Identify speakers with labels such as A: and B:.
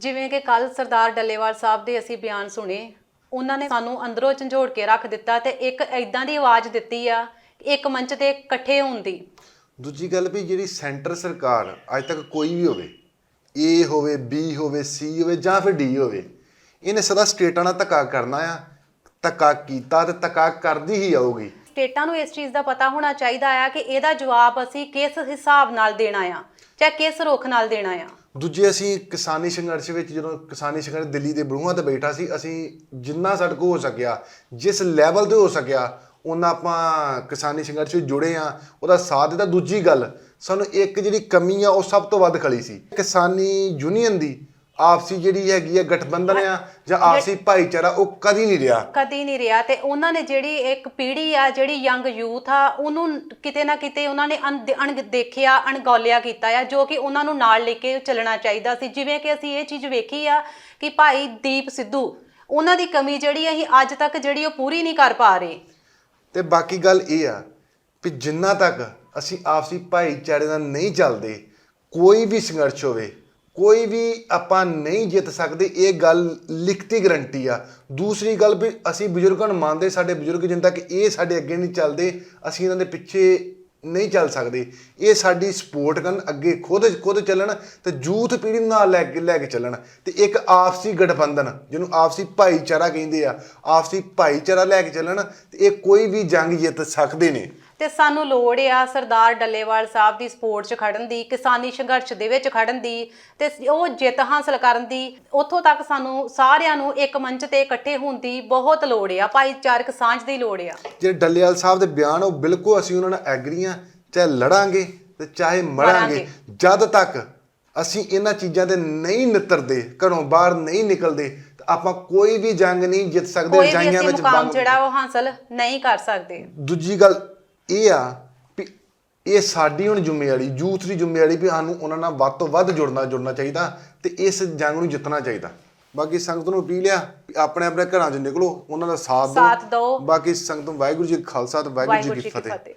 A: ਜਿਵੇਂ ਕਿ ਕੱਲ ਸਰਦਾਰ ਡੱਲੇਵਾਲ ਸਾਹਿਬ ਦੇ ਅਸੀਂ ਬਿਆਨ ਸੁਣੇ ਉਹਨਾਂ ਨੇ ਸਾਨੂੰ ਅੰਦਰੋਂ ਝੰਜੋੜ ਕੇ ਰੱਖ ਦਿੱਤਾ ਤੇ ਇੱਕ ਐਦਾਂ ਦੀ ਆਵਾਜ਼ ਦਿੱਤੀ ਆ ਇੱਕ ਮੰਚ ਤੇ ਇਕੱਠੇ ਹੋਣ ਦੀ।
B: ਦੂਜੀ ਗੱਲ ਵੀ ਜਿਹੜੀ ਸੈਂਟਰ ਸਰਕਾਰ ਅੱਜ ਤੱਕ ਕੋਈ ਵੀ ਹੋਵੇ ਏ ਹੋਵੇ ਬੀ ਹੋਵੇ ਸੀ ਹੋਵੇ ਜਾਂ ਫਿਰ ਡੀ ਹੋਵੇ ਇਹਨੇ ਸਦਾ ਸਟੇਟਾਂ ਨਾਲ ਧੱਕਾ ਕਰਨਾ ਆ ਧੱਕਾ ਕੀਤਾ ਤੇ ਧੱਕਾ ਕਰਦੀ ਹੀ ਆਊਗੀ।
A: ਸਟੇਟਾਂ ਨੂੰ ਇਸ ਚੀਜ਼ ਦਾ ਪਤਾ ਹੋਣਾ ਚਾਹੀਦਾ ਆ ਕਿ ਇਹਦਾ ਜਵਾਬ ਅਸੀਂ ਕਿਸ ਹਿਸਾਬ ਨਾਲ ਦੇਣਾ ਆ ਚਾਹੇ ਕਿਸ ਰੁਖ ਨਾਲ ਦੇਣਾ ਆ।
B: ਦੂਜੇ ਅਸੀਂ ਕਿਸਾਨੀ ਸੰਘਰਸ਼ ਵਿੱਚ ਜਦੋਂ ਕਿਸਾਨੀ ਸੰਘਰਸ਼ ਦਿੱਲੀ ਦੇ ਬਰੂਹਾਂ ਤੇ ਬੈਠਾ ਸੀ, ਅਸੀਂ ਜਿੰਨਾ ਸਾਡੇ ਕੋਲ ਹੋ ਸਕਿਆ, ਜਿਸ ਲੈਵਲ ਤੇ ਹੋ ਸਕਿਆ, ਉਹਨਾਂ ਆਪਾਂ ਕਿਸਾਨੀ ਸੰਘਰਸ਼ ਵਿੱਚ ਜੁੜੇ ਆ ਉਹਦਾ ਸਾਥ ਦਿੱਤਾ। ਦੂਜੀ ਗੱਲ, ਸਾਨੂੰ ਇੱਕ ਜਿਹੜੀ ਕਮੀ ਆ, ਉਹ ਸਭ ਤੋਂ ਵੱਧ ਖਲੀ ਸੀ। ਕਿਸਾਨੀ ਯੂਨੀਅਨ ਦੀ ਆਪਸੀ ਜਿਹੜੀ ਹੈਗੀ ਆ ਗਠਬੰਧਨ ਆ ਜਾਂ ਆਪਸੀ ਭਾਈਚਾਰਾ ਉਹ ਕਦੀ ਨਹੀਂ ਰਿਹਾ।
A: ਕਦੀ ਨਹੀਂ ਰਿਹਾ ਤੇ ਉਹਨਾਂ ਨੇ ਜਿਹੜੀ ਇੱਕ ਪੀੜ੍ਹੀ ਆ ਜਿਹੜੀ ਯੰਗ ਯੂਥ ਆ ਉਹਨੂੰ ਕਿਤੇ ਨਾ ਕਿਤੇ ਉਹਨਾਂ ਨੇ ਅਣ- ਅਣਦੇਖਿਆ ਅਣਗੌਲਿਆ ਕੀਤਾ ਆ ਜੋ ਕਿ ਉਹਨਾਂ ਨੂੰ ਨਾਲ ਲੈ ਕੇ ਚੱਲਣਾ ਚਾਹੀਦਾ ਸੀ। ਜਿਵੇਂ ਕਿ ਅਸੀਂ ਇਹ ਚੀਜ਼ ਵੇਖੀ ਆ ਕਿ ਭਾਈ ਦੀਪ ਸਿੱਧੂ ਉਹਨਾਂ ਦੀ ਕਮੀ ਜਿਹੜੀ ਅਸੀਂ ਅੱਜ ਤੱਕ ਜਿਹੜੀ ਉਹ ਪੂਰੀ ਨਹੀਂ ਕਰ ਪਾ ਰਹੇ।
B: ਤੇ ਬਾਕੀ ਗੱਲ ਇਹ ਆ ਕਿ ਜਿੰਨਾ ਤੱਕ ਅਸੀਂ ਆਪਸੀ ਭਾਈਚਾਰੇ ਨਾਲ ਨਹੀਂ ਚੱਲਦੇ ਕੋਈ ਵੀ ਸੰਘਰਸ਼ ਹੋਵੇ ਕੋਈ ਵੀ ਆਪਾਂ ਨਹੀਂ ਜਿੱਤ ਸਕਦੇ, ਇਹ ਗੱਲ ਲਿਖਤੀ ਗਰੰਟੀ ਆ। ਦੂਸਰੀ ਗੱਲ ਵੀ ਅਸੀਂ ਬਜ਼ੁਰਗਾਂ ਨੂੰ ਮੰਨਦੇ, ਸਾਡੇ ਬਜ਼ੁਰਗ ਜਿੰਨ ਤੱਕ ਇਹ ਸਾਡੇ ਅੱਗੇ ਨਹੀਂ ਚੱਲਦੇ, ਅਸੀਂ ਇਹਨਾਂ ਦੇ ਪਿੱਛੇ ਨਹੀਂ ਚੱਲ ਸਕਦੇ। ਇਹ ਸਾਡੀ ਸਪੋਰਟ ਕਰਨ ਅੱਗੇ ਖੁਦ ਖੁਦ ਚੱਲਣ ਤੇ ਯੂਥ ਪੀੜ੍ਹੀ ਨੂੰ ਨਾਲ ਲੈ ਕੇ ਲੈ ਕੇ ਚੱਲਣ। ਤੇ ਇੱਕ ਆਪਸੀ ਗਠਬੰਧਨ, ਜਿਹਨੂੰ ਆਪਸੀ ਭਾਈਚਾਰਾ ਕਹਿੰਦੇ ਆ, ਆਪਸੀ ਭਾਈਚਾਰਾ ਲੈ ਕੇ ਚੱਲਣ ਤੇ ਇਹ ਕੋਈ ਵੀ ਜੰਗ ਜਿੱਤ ਸਕਦੇ ਨੇ।
A: ਤੇ ਸਾਨੂੰ ਲੋੜ ਆ ਸਰਦਾਰ ਡੱਲੇਵਾਲ ਸਾਹਿਬ ਦੀ ਸਪੋਰਟ 'ਚ ਖੜਨ ਦੀ ਕਿਸਾਨੀ ਸੰਘਰਸ਼ ਦੇ ਵਿੱਚ ਖੜਨ ਦੀ ਤੇ ਉਹ ਜਿੱਤ ਹਾਸਲ ਕਰਨ ਦੀ। ਉੱਥੋਂ ਤੱਕ ਸਾਨੂੰ ਸਾਰਿਆਂ ਨੂੰ ਇੱਕ ਮੰਚ ਤੇ ਇਕੱਠੇ ਹੋਣ ਦੀ ਬਹੁਤ ਲੋੜ ਆ ਭਾਈਚਾਰਕ ਸਾਂਝ ਦੀ ਲੋੜ ਆ।
B: ਜਿਹੜੇ ਡੱਲੇਵਾਲ ਸਾਹਿਬ ਦੇ ਬਿਆਨ ਉਹ ਬਿਲਕੁਲ ਅਸੀਂ ਉਹਨਾਂ ਨਾਲ ਐਗਰੀ ਆ ਚਾਹੇ ਲੜਾਂਗੇ ਤੇ ਚਾਹੇ ਮਰਾਂਗੇ। ਜਦ ਤੱਕ ਅਸੀਂ ਇਹਨਾਂ ਚੀਜ਼ਾਂ ਤੇ ਨਹੀਂ ਨਿਤਰਦੇ ਘਰੋਂ ਬਾਹਰ ਨਹੀਂ ਨਿਕਲਦੇ ਆਪਾਂ ਕੋਈ ਵੀ ਜੰਗ ਨਹੀਂ ਜਿੱਤ ਸਕਦੇ
A: ਅਸੀਂ
B: ਵਿੱਚ ਬੰਦ
A: ਜਿਹੜਾ ਉਹ ਹਾਸਲ ਨਹੀਂ ਕਰ ਸਕਦੇ।
B: ਦੂਜੀ ਗੱਲ ਇਹ ਆ ਵੀ ਇਹ ਸਾਡੀ ਹੁਣ ਜ਼ਿੰਮੇਵਾਰੀ ਯੂਥ ਦੀ ਜ਼ਿੰਮੇਵਾਰੀ ਵੀ ਸਾਨੂੰ ਉਹਨਾਂ ਨਾਲ ਵੱਧ ਤੋਂ ਵੱਧ ਜੁੜਨਾ ਜੁੜਨਾ ਚਾਹੀਦਾ ਤੇ ਇਸ ਜੰਗ ਨੂੰ ਜਿੱਤਣਾ ਚਾਹੀਦਾ। ਬਾਕੀ ਸੰਗਤ ਨੂੰ ਅਪੀਲ ਆ ਆਪਣੇ ਆਪਣੇ ਘਰਾਂ 'ਚ ਨਿਕਲੋ ਉਹਨਾਂ ਦਾ ਸਾਥ
A: ਦਿਓ।
B: ਬਾਕੀ ਸੰਗਤ ਨੂੰ ਵਾਹਿਗੁਰੂ ਜੀ ਖਾਲਸਾ ਤੇ ਵਾਹਿਗੁਰੂ ਜੀ ਕੀ
A: ਫਤਿਹ।